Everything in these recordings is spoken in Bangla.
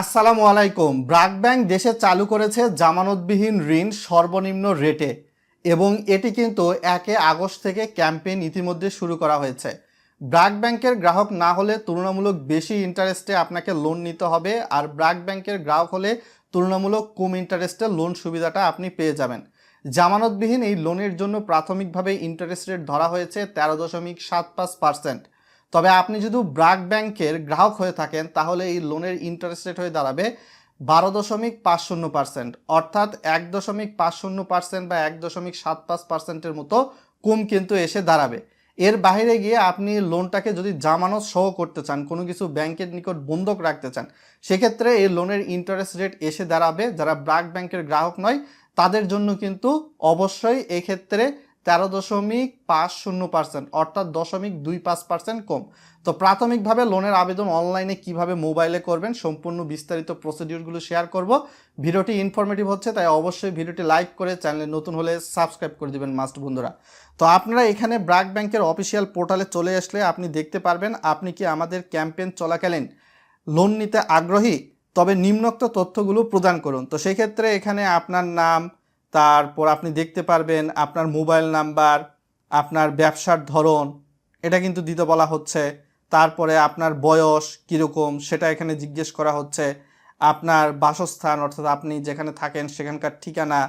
আসসালামু আলাইকুম। ব্রাক ব্যাংক দেশে চালু করেছে জামানতবিহীন ঋণ সর্বনিম্ন রেটে এবং এটি কিন্তু একে আগস্ট থেকে ক্যাম্পেইন ইতিমধ্যে শুরু করা হয়েছে। ব্রাক ব্যাংকের গ্রাহক না হলে তুলনামূলক বেশি ইন্টারেস্টে আপনাকে লোন নিতে হবে আর ব্রাক ব্যাংকের গ্রাহক হলে তুলনামূলক কম ইন্টারেস্টে লোন সুবিধাটা আপনি পেয়ে যাবেন। জামানতবিহীন এই লোনের জন্য প্রাথমিকভাবে ইন্টারেস্ট রেট ধরা হয়েছে তেরো দশমিক সাত পাঁচ পার্সেন্ট। তবে আপনি যদি ব্রাক ব্যাংকের গ্রাহক হয়ে থাকেন, তাহলে এই লোনের ইন্টারেস্ট রেট হয়ে দাঁড়াবে বারো দশমিক পাঁচ শূন্য পার্সেন্ট। অর্থাৎ এক দশমিক পাঁচ শূন্য পার্সেন্ট বা এক দশমিক সাত পাঁচ পার্সেন্টের মতো কম কিন্তু এসে দাঁড়াবে। এর বাইরে গিয়ে আপনি লোনটাকে যদি জামানত সহ করতে চান, কোনো কিছু ব্যাংকের নিকট বন্ধক রাখতে চান, সেক্ষেত্রে এই লোনের ইন্টারেস্ট রেট এসে দাঁড়াবে। যারা ব্রাক ব্যাংকের গ্রাহক নয়, তাদের জন্য কিন্তু অবশ্যই এক্ষেত্রে তেরো দশমিক পাঁচ শূন্য পার্সেন্ট, অর্থাৎ দশমিক দুই পাঁচ পার্সেন্ট কম। তো প্রাথমিকভাবে লোনের আবেদন অনলাইনে কীভাবে মোবাইলে করবেন, সম্পূর্ণ বিস্তারিত প্রসিডিউরগুলো শেয়ার করব। ভিডিওটি ইনফরমেটিভ হচ্ছে, তাই অবশ্যই ভিডিওটি লাইক করে চ্যানেলে নতুন হলে সাবস্ক্রাইব করে দিবেন মাস্ট বন্ধুরা। তো আপনারা এখানে ব্রাক ব্যাংকের অফিসিয়াল পোর্টালে চলে আসলে আপনি দেখতে পারবেন আপনি কি আমাদের ক্যাম্পেইন চলাকালীন লোন নিতে আগ্রহী? তবে নিম্নোক্ত তথ্যগুলো প্রদান করুন। তো সেই ক্ষেত্রে এখানে আপনার নাম তারপর আপনি দেখতে পারবেন আপনার মোবাইল নাম্বার, আপনার ব্যবসার ধরন, এটা কিন্তু দিতে বলা হচ্ছে। তারপরে আপনার বয়স কীরকম, সেটা এখানে জিজ্ঞেস করা হচ্ছে। আপনার বাসস্থান, অর্থাৎ আপনি যেখানে থাকেন সেখানকার ঠিকানা।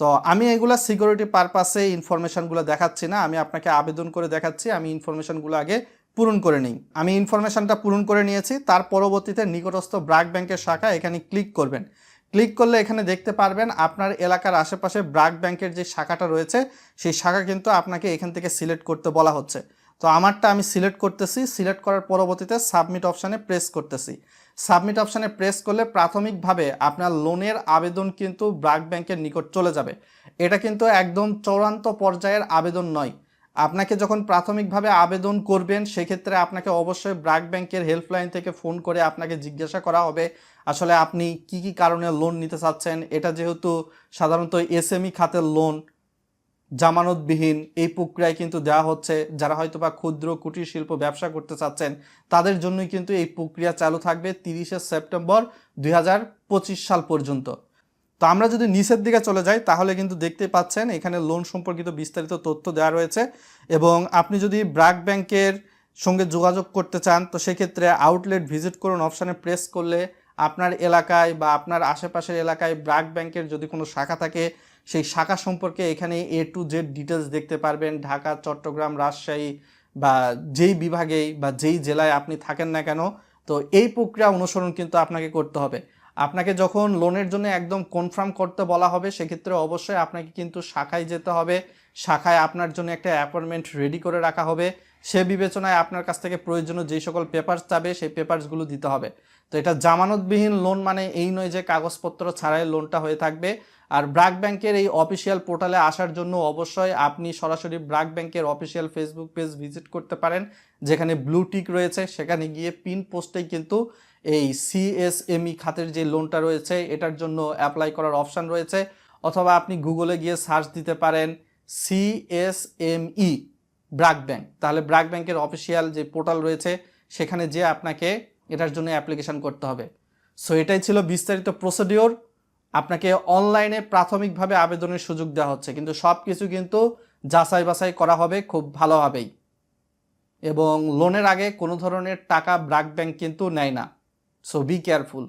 তো আমি এগুলা সিকিউরিটি পারপাসে ইনফরমেশনগুলো দেখাচ্ছি না, আমি আপনাকে আবেদন করে দেখাচ্ছি, আমি ইনফরমেশনগুলো আগে পূরণ করে নিই। আমি ইনফরমেশনটা পূরণ করে নিয়েছি, তার পরবর্তীতে নিকটস্থ ব্রাক ব্যাংকের শাখা এখানে ক্লিক করবেন। ক্লিক করলে এখানে দেখতে পারবেন আপনার এলাকার আশেপাশে ব্রাক ব্যাংকের যে শাখাটা রয়েছে, সেই শাখা কিন্তু আপনাকে এখান থেকে সিলেক্ট করতে বলা হচ্ছে। তো আমারটা আমি সিলেক্ট করতেছি, সিলেক্ট করার পরবর্তীতে সাবমিট অপশানে প্রেস করতেছি। সাবমিট অপশানে প্রেস করলে প্রাথমিকভাবে আপনার লোনের আবেদন কিন্তু ব্রাক ব্যাংকের নিকট চলে যাবে। এটা কিন্তু একদম চূড়ান্ত পর্যায়ের আবেদন নয়। আপনাকে যখন প্রাথমিকভাবে আবেদন করবেন, সেক্ষেত্রে আপনাকে অবশ্যই ব্রাক ব্যাংকের হেল্পলাইন থেকে ফোন করে আপনাকে জিজ্ঞাসা করা হবে, আসলে আপনি কি কি কারণে লোন নিতে চাচ্ছেন? এটা যেহেতু সাধারণত এসএমই খাতের লোন জামানতবিহীন এই প্রক্রিয়ায় কিন্তু দেওয়া হচ্ছে। যারা হয়তো বা ক্ষুদ্র কুটির শিল্প ব্যবসা করতে চাচ্ছেন, তাদের জন্যই কিন্তু এই প্রক্রিয়া চালু থাকবে তিরিশে সেপ্টেম্বর দুই হাজার পঁচিশ সাল পর্যন্ত। তো আমরা যদি নিচের দিকে চলে যাই, তাহলে কিন্তু দেখতেই পাচ্ছেন এখানে লোন সম্পর্কিত বিস্তারিত তথ্য দেওয়া রয়েছে এবং আপনি যদি ব্রাক ব্যাংকের সঙ্গে যোগাযোগ করতে চান, তো সেক্ষেত্রে আউটলেট ভিজিট করুন অপশানে প্রেস করলে আপনার এলাকায় বা আপনার আশেপাশের এলাকায় ব্রাক ব্যাংকের যদি কোনো শাখা থাকে, সেই শাখা সম্পর্কে এখানে এ টু জেড ডিটেলস দেখতে পারবেন। ঢাকা, চট্টগ্রাম, রাজশাহী বা যেই বিভাগেই বা যেই জেলায় আপনি থাকেন না কেন, তো এই প্রক্রিয়া অনুসরণ কিন্তু আপনাকে করতে হবে। আপনাকে যখন লোনের জন্য একদম কনফার্ম করতে বলা হবে, সেক্ষেত্রে অবশ্যই আপনাকে কিন্তু শাখায় যেতে হবে। শাখায় আপনার জন্য একটা অ্যাপয়েন্টমেন্ট রেডি করে রাখা হবে। সে বিবেচনায় আপনার কাছ থেকে প্রয়োজনীয় যেই সকল পেপারস চাবে, সেই পেপারসগুলো দিতে হবে। তো এটা জামানতবিহীন লোন মানে এই নয় যে কাগজপত্র ছাড়াই লোনটা হয়ে থাকবে। আর ব্রাক ব্যাংকের এই অফিসিয়াল পোর্টালে আসার জন্য অবশ্যই আপনি সরাসরি ব্রাক ব্যাংকের অফিসিয়াল ফেসবুক পেজ ভিজিট করতে পারেন। যেখানে ব্লু টিক রয়েছে, সেখানে গিয়ে পিন পোস্টেই কিন্তু এই সিএসএমই খাতের যে লোনটা রয়েছে, এটার জন্য অ্যাপ্লাই করার অপশান রয়েছে, অথবা আপনি গুগলে গিয়ে সার্চ দিতে পারেন সিএসএমই ব্রাক ব্যাংক তাহলে ব্রাক ব্যাংকের অফিসিয়াল যে পোর্টাল রয়েছে, সেখানে যে আপনাকে এটার জন্য অ্যাপ্লিকেশন করতে হবে। সো এটাই ছিল বিস্তারিত প্রসিডিওর আপনাকে অনলাইনে প্রাথমিকভাবে আবেদনের সুযোগ দেওয়া হচ্ছে, কিন্তু সব কিছু কিন্তু যাচাই বাছাই করা হবে খুব ভালোভাবেই। এবং লোনের আগে কোনো ধরনের টাকা ব্রাক ব্যাংক কিন্তু নেয় না। So be careful